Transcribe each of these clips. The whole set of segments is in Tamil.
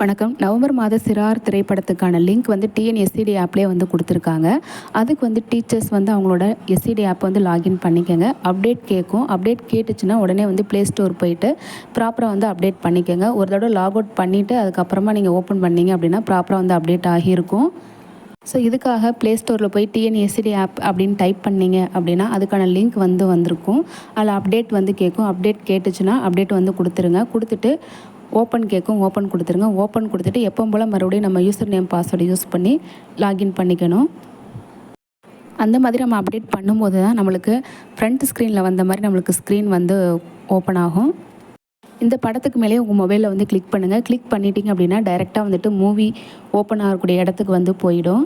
வணக்கம். நவம்பர் மாத சிறார் திரைப்படத்துக்கான லிங்க் வந்து டிஎன்எஸ்சிடி ஆப்லேயே வந்து கொடுத்துருக்காங்க. அதுக்கு வந்து டீச்சர்ஸ் வந்து அவங்களோட எஸ்சிடி ஆப் வந்து லாகின் பண்ணிக்கோங்க. அப்டேட் கேட்கும் அப்டேட் கேட்டுச்சுன்னா உடனே வந்து ப்ளே ஸ்டோர் போயிட்டு ப்ராப்பராக வந்து அப்டேட் பண்ணிக்கோங்க. ஒரு தடவை லாக் அவுட் பண்ணிவிட்டு அதுக்கப்புறமா நீங்கள் ஓப்பன் பண்ணீங்க அப்படின்னா ப்ராப்பராக வந்து அப்டேட் ஆகியிருக்கும். ஸோ இதுக்காக ப்ளே ஸ்டோரில் போய் டிஎன்எஸ்சிடி ஆப் அப்படின்னு டைப் பண்ணீங்க அப்படின்னா அதுக்கான லிங்க் வந்து வந்திருக்கும். அதில் அப்டேட் வந்து கேட்கும் அப்டேட் கேட்டுச்சுன்னா அப்டேட் வந்து கொடுத்துருங்க. கொடுத்துட்டு ஓப்பன் கேட்கும் ஓப்பன் கொடுத்துருங்க. ஓப்பன் கொடுத்துட்டு எப்போ போல் மறுபடியும் நம்ம யூசர் நேம் பாஸ்வேர்டு யூஸ் பண்ணி லாகின் பண்ணிக்கணும். அந்த மாதிரி நம்ம அப்டேட் பண்ணும்போது தான் நம்மளுக்கு ஃப்ரண்ட் ஸ்க்ரீனில் வந்த மாதிரி நம்மளுக்கு ஸ்க்ரீன் வந்து ஓப்பன் ஆகும். இந்த படத்துக்கு மேலே உங்கள் மொபைலில் வந்து கிளிக் பண்ணுங்கள் கிளிக் பண்ணிட்டீங்க அப்படின்னா டைரெக்டாக வந்துட்டு மூவி ஓப்பன் ஆகக்கூடிய இடத்துக்கு வந்து போயிடும்.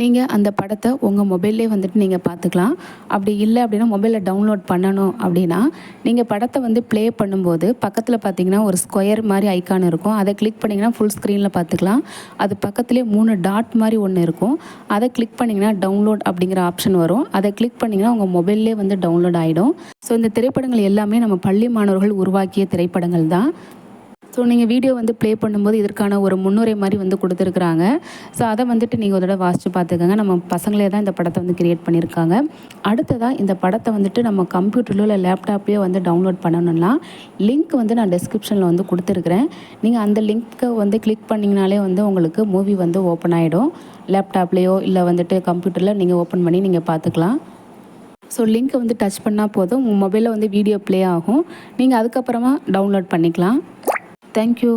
நீங்கள் அந்த படத்தை உங்கள் மொபைல்லே வந்துட்டு நீங்கள் பார்த்துக்கலாம். அப்படி இல்லை அப்படின்னா மொபைலில் டவுன்லோட் பண்ணணும் அப்படின்னா நீங்கள் படத்தை வந்து ப்ளே பண்ணும்போது பக்கத்தில் பார்த்தீங்கன்னா ஒரு ஸ்கொயர் மாதிரி ஐக்கான் இருக்கும். அதை கிளிக் பண்ணிங்கன்னா ஃபுல் ஸ்க்ரீனில் பார்த்துக்கலாம். அது பக்கத்துலேயே மூணு டாட் மாதிரி ஒன்று இருக்கும். அதை கிளிக் பண்ணிங்கன்னா டவுன்லோட் அப்படிங்கிற ஆப்ஷன் வரும். அதை கிளிக் பண்ணிங்கன்னா உங்கள் மொபைல்லே வந்து டவுன்லோட் ஆகிடும் ஸோ இந்த திரைப்படங்கள் எல்லாமே நம்ம பள்ளி மாணவர்கள் உருவாக்கிய திரைப்படங்கள் தான். ஸோ நீங்கள் வீடியோ வந்து ப்ளே பண்ணும்போது இதற்கான ஒரு முன்னுரை மாதிரி வந்து கொடுத்துருக்குறாங்க. ஸோ அதை வந்துட்டு நீங்கள் ஒரு தடவை வாசித்து பார்த்துக்கோங்க. நம்ம பசங்களே தான் இந்த படத்தை வந்து கிரியேட் பண்ணியிருக்காங்க. அடுத்ததாக இந்த படத்தை வந்துட்டு நம்ம கம்ப்யூட்டர்லையோ இல்லை லேப்டாப்லேயோ வந்து டவுன்லோட் பண்ணணும்னா லிங்க் வந்து நான் டிஸ்கிரிப்ஷனில் வந்து கொடுத்துருக்குறேன். நீங்கள் அந்த லிங்க்கை வந்து கிளிக் பண்ணிங்கனாலே வந்து உங்களுக்கு மூவி வந்து ஓப்பன் ஆகிடும் லேப்டாப்லேயோ இல்லை வந்துட்டு கம்ப்யூட்டரில் நீங்கள் ஓப்பன் பண்ணி நீங்கள் பார்த்துக்கலாம். ஸோ லிங்க்கை வந்து டச் பண்ணால் போதும். உங்கள் மொபைலில் வந்து வீடியோ ப்ளே ஆகும். நீங்கள் அதுக்கப்புறமா டவுன்லோட் பண்ணிக்கலாம். Thank you